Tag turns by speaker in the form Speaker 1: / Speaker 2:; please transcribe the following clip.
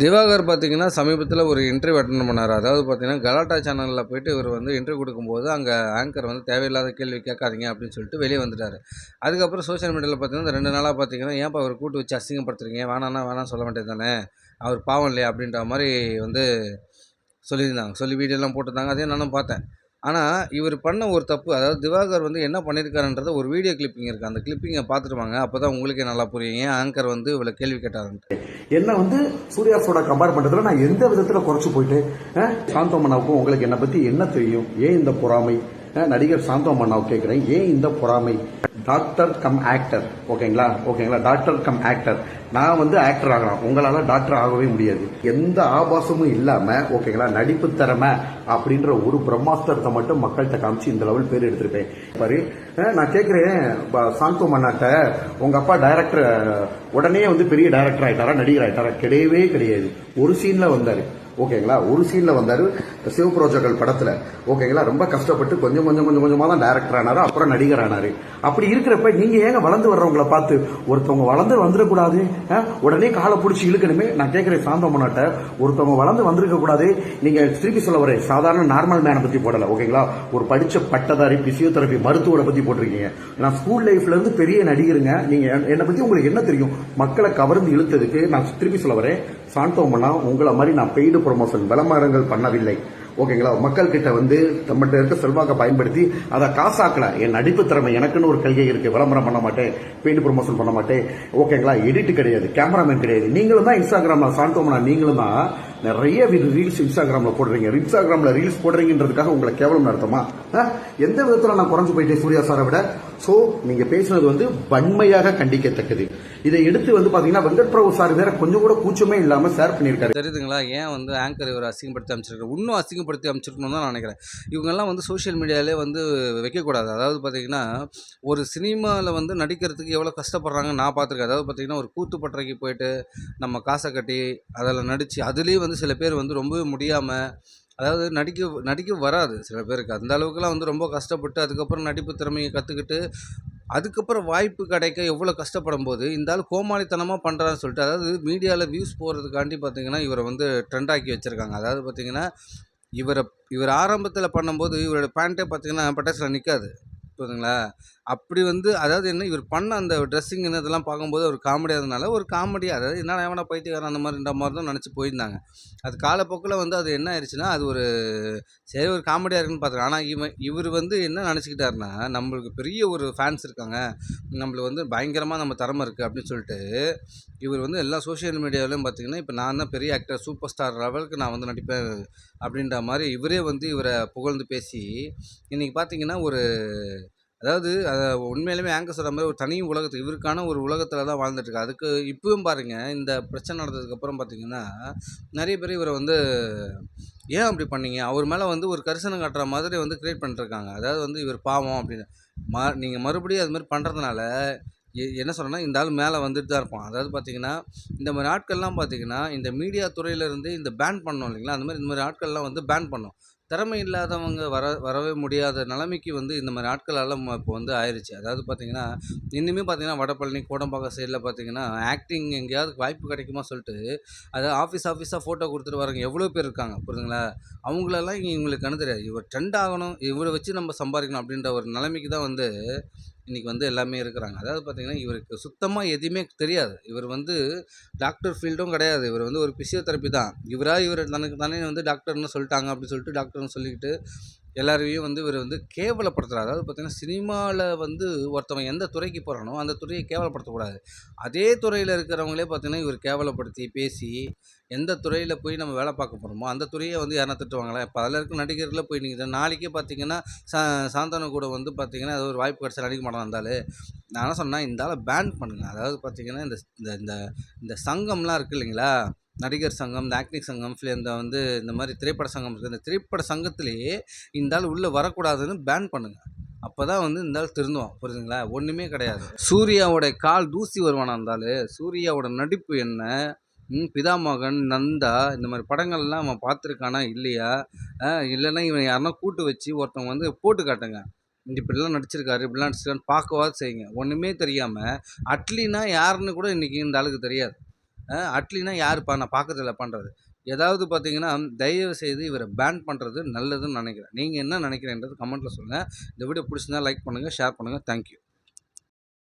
Speaker 1: திவாகர் பார்த்திங்கன்னா சமீபத்தில் ஒரு இன்டர்வியூ அட்டன் பண்ணார். அதாவது பார்த்தீங்கன்னா கலாட்டா சேனலில் போயிட்டு இவர் வந்து இன்டர்வியூ கொடுக்கும்போது அங்கே ஆங்கர் வந்து தேவையில்லாத கேள்வி கேட்காதீங்க அப்படின்னு சொல்லிட்டு வெளியே வந்துட்டார். அதுக்கப்புறம் சோஷியல் மீடியாவில் பார்த்தீங்கன்னா ரெண்டு நாளாக பார்த்தீங்கன்னா ஏன்ப்பா அவர் கூட்டு வச்சு அசிங்கப்படுத்துறீங்க வேணான்னா வேணாம் சொல்ல வேண்டியது தானே? அவர் பாவம் இல்லையா அப்படின்ற மாதிரி வந்து சொல்லியிருந்தாங்க. சொல்லி வீடியோலாம் போட்டிருந்தாங்க. அதையும் நானும் பார்த்தேன். ஆனால் இவர் பண்ண ஒரு தப்பு அதாவது திவாகர் வந்து என்ன பண்ணியிருக்காருன்றத ஒரு வீடியோ கிளிப்பிங் இருக்குது அந்த கிளிப்பிங்கை பார்த்துட்டு வாங்க. அப்போ தான் உங்களுக்கே நல்லா புரியும். ஏன் ஆங்கர் வந்து இவ்வளோ கேள்வி கேட்டாருன்ட்டு.
Speaker 2: என்ன வந்து சூர்யாஸோட கம்பேர் பண்ணுறதுல நான் எந்த விதத்தில் குறைச்சி போயிட்டு சாந்தோமனாவுக்கும் உங்களுக்கு என்னை பற்றி என்ன தெரியும்? ஏன் இந்த பொறாமை? நடிகர் சாந்தோமண்ணாவை கேட்குறேன் ஏன் இந்த பொறாமை? டாக்டர் கம் ஆக்டர் ஓகேங்களா ஓகேங்களா டாக்டர் கம் ஆக்டர் நான் வந்து ஆக்டர் ஆகலாம். உங்களால டாக்டர் ஆகவே முடியாது. எந்த ஆபாசமும் இல்லாம ஓகேங்களா நடிப்பு திறமை அப்படின்ற ஒரு பிரம்மாஸ்திரத்தை மட்டும் மக்கள்கிட்ட காமிச்சு இந்த லெவல் பேர் எடுத்திருப்பேன். பாரு நான் கேட்கிறேன் ப- சாந்தோ மன்னாட்ட உங்க அப்பா டைரக்டர் உடனே வந்து பெரிய டைரக்டர் ஆயிட்டாரா நடிகர் ஆயிட்டாரா? கிடையவே கிடையாது. ஒரு சீன்ல வந்தாரு. ஓகேங்களா ஒரு சீன்ல வந்தாரு. சிவபுரோஜர்கள் படத்துல ஓகேங்களா ரொம்ப கஷ்டப்பட்டு கொஞ்சம் கொஞ்சம் கொஞ்சம் கொஞ்சமா தான் டைரக்டர் ஆனாரு அப்புறம் நடிகர் ஆனாரு. அப்படி இருக்கிறப்ப நீங்க ஏங்க வளர்ந்து வர்றவங்கள பார்த்து ஒருத்தவங்க வளர்ந்து வந்துடக்கூடாது உடனே காலை பிடிச்சி இழுக்கணுமே? நான் கேட்கிறேன் சாந்தமனாட்ட ஒருத்தவங்க வளர்ந்து வந்திருக்க கூடாது நீங்க திருப்பி சொல்ல வரேன் சாதாரண நார்மல் மேனை பத்தி போடல ஓகேங்களா? ஒரு படிச்ச பட்டதாரி பிசியோதெரபி மருத்துவரை பத்தி போட்டிருக்கீங்க. நான் ஸ்கூல் லைஃப்ல இருந்து பெரிய நடிகருங்க. நீங்க என்னை பத்தி உங்களுக்கு என்ன தெரியும்? மக்களை கவர்ந்து இழுத்ததுக்கு நான் திருப்பி சொல்ல வரேன் சாந்தோமனா உங்களை மாதிரி நான் பெய்டு ப்ரொமோஷன் விளம்பரங்கள் பண்ணவில்லை. ஓகேங்களா? மக்கள் கிட்ட வந்து நம்மகிட்ட இருக்க செல்வாக்க பயன்படுத்தி அதை காசாக்கல என் நடிப்பு திறமை எனக்குன்னு ஒரு கல்வி இருக்கு. விளம்பரம் பண்ண மாட்டேன். பெயிண்ட் ப்ரொமோஷன் பண்ண மாட்டேன். ஓகேங்களா? எடிட் கிடையாது. கேமராமேன் கிடையாது. நீங்களும் தான் இன்ஸ்டாகிராம்ல சாந்தோமனா நீங்களும் தான் நிறைய ரீல்ஸ் இன்ஸ்டாகிராமில் போடுறீங்க. இன்ஸ்டாகிராமில் ரீல்ஸ் போடுறீங்கன்றதுக்காக உங்களை கேவலம் நடத்தமா? எந்த விதத்தில் நான் குறைஞ்சு போயிட்டேன் சூர்யா சாரை விட? ஸோ நீங்கள் பேசுனது வந்து வன்மையாக கண்டிக்கத்தக்கது. இதை எடுத்து வந்து பார்த்தீங்கன்னா வெங்கட் பிரபு சார் வேற கொஞ்சம் கூட கூச்சமே இல்லாமல் ஷேர் பண்ணியிருக்காரு.
Speaker 1: தெரியுதுங்களா? ஏன் வந்து ஆங்கர் இவர் அசிங்கப்படுத்தி அமைச்சிருக்காரு? இன்னும் அசிங்கப்படுத்தி அமைச்சிருக்கணும் தான் நான் நினைக்கிறேன். இவங்கெல்லாம் வந்து சோஷியல் மீடியாலே வந்து வைக்கக்கூடாது. அதாவது பார்த்தீங்கன்னா ஒரு சினிமாவில் வந்து நடிக்கிறதுக்கு எவ்வளோ கஷ்டப்படுறாங்கன்னு நான் பார்த்துருக்கேன் அதாவது பார்த்தீங்கன்னா ஒரு கூத்து பட்டறைக்கு போயிட்டு நம்ம காசை கட்டி அதில் நடித்து அதுலேயும் வந்து சில பேர் வந்து ரொம்பவே முடியாமல் அதாவது நடிக்க நடிக்க வராது சில பேருக்கு. அந்த அளவுக்குலாம் வந்து ரொம்ப கஷ்டப்பட்டு அதுக்கப்புறம் நடிப்பு திறமையை கற்றுக்கிட்டு அதுக்கப்புறம் வாய்ப்பு கிடைக்க எவ்வளோ கஷ்டப்படும் போது இந்த ஆள் கோமாளித்தனமாக பண்ணுறான்னு சொல்லிட்டு அதாவது மீடியாவில் வியூஸ் போகிறதுக்காண்டி பார்த்தீங்கன்னா இவரை வந்து ட்ரெண்டாக்கி வச்சுருக்காங்க. அதாவது பார்த்தீங்கன்னா இவரை இவர் ஆரம்பத்தில் பண்ணும்போது இவரோட பேண்ட்டே பார்த்தீங்கன்னா பட்டாசில் நிற்காது புரியுதுங்களா அப்படி வந்து அதாவது என்ன இவர் பண்ண அந்த ட்ரெஸ்ஸிங் இதெல்லாம் பார்க்கும்போது ஒரு காமெடியாதனால ஒரு காமெடி அதாவது என்ன எவனா பைத்தியக்காரன் அந்த மாதிரின்ற மாதிரி தான் நினச்சி போயிருந்தாங்க. அது காலப்போக்கில் வந்து அது என்ன ஆயிடுச்சுன்னா அது ஒரு சரி ஒரு காமெடியாக இருக்குன்னு பார்த்துருக்கோம் ஆனால் இவன் இவர் வந்து என்ன நினச்சிக்கிட்டாருன்னா நம்மளுக்கு பெரிய ஒரு ஃபேன்ஸ் இருக்காங்க. நம்மளுக்கு வந்து பயங்கரமாக நம்ம திறமை இருக்குது அப்படின்னு சொல்லிட்டு இவர் வந்து எல்லா சோஷியல் மீடியாவிலையும் பார்த்தீங்கன்னா இப்போ நான் தான் பெரிய ஆக்டர் சூப்பர் ஸ்டார் லெவலுக்கு நான் வந்து நடிப்பேன் அப்படின்ற மாதிரி இவரே வந்து இவரை புகழ்ந்து பேசி இன்றைக்கி பார்த்தீங்கன்னா ஒரு அதாவது அதை உண்மையிலுமே ஆங்கர் சொல்கிற மாதிரி ஒரு தனி உலகத்துக்கு இவருக்கான ஒரு உலகத்தில் தான் வாழ்ந்துட்டுருக்கு அதுக்கு இப்பவும் பாருங்கள் இந்த பிரச்சனை நடந்ததுக்கப்புறம் பார்த்தீங்கன்னா நிறைய பேர் இவரை வந்து ஏன் அப்படி பண்ணீங்க? அவர் மேலே வந்து ஒரு கரிசனம் காட்டுற மாதிரி வந்து கிரியேட் பண்ணிட்டுருக்காங்க அதாவது வந்து இவர் பாவம் அப்படின்னு ம நீங்கள் மறுபடியும் அது மாதிரி பண்ணுறதுனால என்ன சொல்கிறேன்னா இந்த ஆள் மேலே வந்துட்டு தான் இருப்பான். அதாவது பார்த்தீங்கன்னா இந்த மாதிரி ஆட்கள்லாம் பார்த்தீங்கன்னா இந்த மீடியா துறையிலேருந்து இந்த பேன் பண்ணோம் இல்லைங்களா? அந்த மாதிரி இந்த மாதிரி ஆட்கள்லாம் வந்து பேன் பண்ணோம். திறமை இல்லாதவங்க வர வரவே முடியாத நிலைமைக்கு வந்து இந்த மாதிரி ஆட்களால் இப்போ வந்து ஆயிடுச்சு அதாவது பார்த்தீங்கன்னா இன்னுமே பார்த்தீங்கன்னா வடபழனி கோடம்பாக்கம் சைடில் பார்த்தீங்கன்னா ஆக்டிங் எங்கேயாவது வாய்ப்பு கிடைக்குமா சொல்லிட்டு அதாவது ஆஃபீஸ் ஆஃபீஸாக ஃபோட்டோ கொடுத்துட்டு வரவங்க எவ்வளோ பேர் இருக்காங்க புரியுதுங்களா அவங்களெல்லாம் இங்கே இவங்களுக்கு கண்ணு தெரியாது. இவர் ட்ரெண்ட் ஆகணும் இவரை வச்சு நம்ம சம்பாதிக்கணும் அப்படின்ற ஒரு நிலைமைக்கு தான் வந்து இன்றைக்கி வந்து எல்லாமே இருக்கிறாங்க. அதாவது பார்த்தீங்கன்னா இவருக்கு சுத்தமாக எதுவுமே தெரியாது. இவர் வந்து டாக்டர் ஃபீல்டும் கிடையாது. இவர் வந்து ஒரு பிசியோதெரப்பி தான். இவராக இவர் தனக்கு தானே வந்து டாக்டர்னு சொல்லிட்டாங்க அப்படின்னு சொல்லிட்டு டாக்டர்னு சொல்லிக்கிட்டு எல்லாரையும் வந்து இவர் வந்து கேவலப்படுத்துகிறார் அதாவது பார்த்திங்கன்னா சினிமாவில் வந்து ஒருத்தவன் எந்த துறைக்கு போகிறானோ அந்த துறையை கேவலப்படுத்தக்கூடாது. அதே துறையில் இருக்கிறவங்களே பார்த்தீங்கன்னா இவர் கேவலப்படுத்தி பேசி எந்த துறையில் போய் நம்ம வேலை பார்க்க போகிறோமோ அந்த துறையை வந்து யாரா திட்டுவாங்களா? இப்போ அதில் இருக்க நடிகர்களில் போய் நீங்கள் நாளைக்கே பார்த்தீங்கன்னா சா சாந்தானு கூட வந்து பார்த்தீங்கன்னா அது ஒரு வாய்ப்பு கிடச்சா நடிக்க மாட்டான் இருந்தாலும் நான் என்ன சொன்னேன் இந்த ஆளை பேன் பண்ணுங்க. அதாவது பார்த்தீங்கன்னா இந்த இந்த இந்த இந்த சங்கம்லாம் இருக்குது இல்லைங்களா? நடிகர் சங்கம் இந்த ஆக்டிங் சங்கம் இந்த வந்து இந்த மாதிரி திரைப்பட சங்கம் இருக்குது இந்த திரைப்பட சங்கத்திலேயே இந்த ஆள் உள்ளே வரக்கூடாதுன்னு பேன் பண்ணுங்கள் அப்போ தான் வந்து இந்த ஆள் திருந்துவான் புரியுதுங்களா ஒன்றுமே கிடையாது. சூர்யாவோடைய கால் தூசி வருவானா இருந்தாலும் சூர்யாவோட நடிப்பு என்ன? ம், பிதாமகன் நந்தா இந்த மாதிரி படங்கள்லாம் அவன் பார்த்துருக்கானா இல்லையா? இல்லைன்னா இவன் யாருன்னா கூட்டு வச்சு ஒருத்தவங்க வந்து போட்டு காட்டுங்க. இப்படிலாம் நடிச்சிருக்காரு இப்படிலாம் நடிச்சிருக்கான்னு பார்க்கவாது செய்யுங்க. ஒன்றுமே தெரியாமல் அட்லினா யாருன்னு கூட இன்றைக்கி இந்த ஆளுக்கு தெரியாது. அட்லினா யாருப்பா? நான் பார்க்கறதில்ல பண்ணுறது ஏதாவது பார்த்தீங்கன்னா தயவு செய்து இவரை பேன் பண்ணுறது நல்லதுன்னு நினைக்கிறேன். நீங்கள் என்ன நினைக்கிறேன்றது கமெண்ட்டில் சொல்லுங்கள் இந்த வீடியோ பிடிச்சிருந்தா லைக் பண்ணுங்கள் ஷேர் பண்ணுங்கள் தேங்க்யூ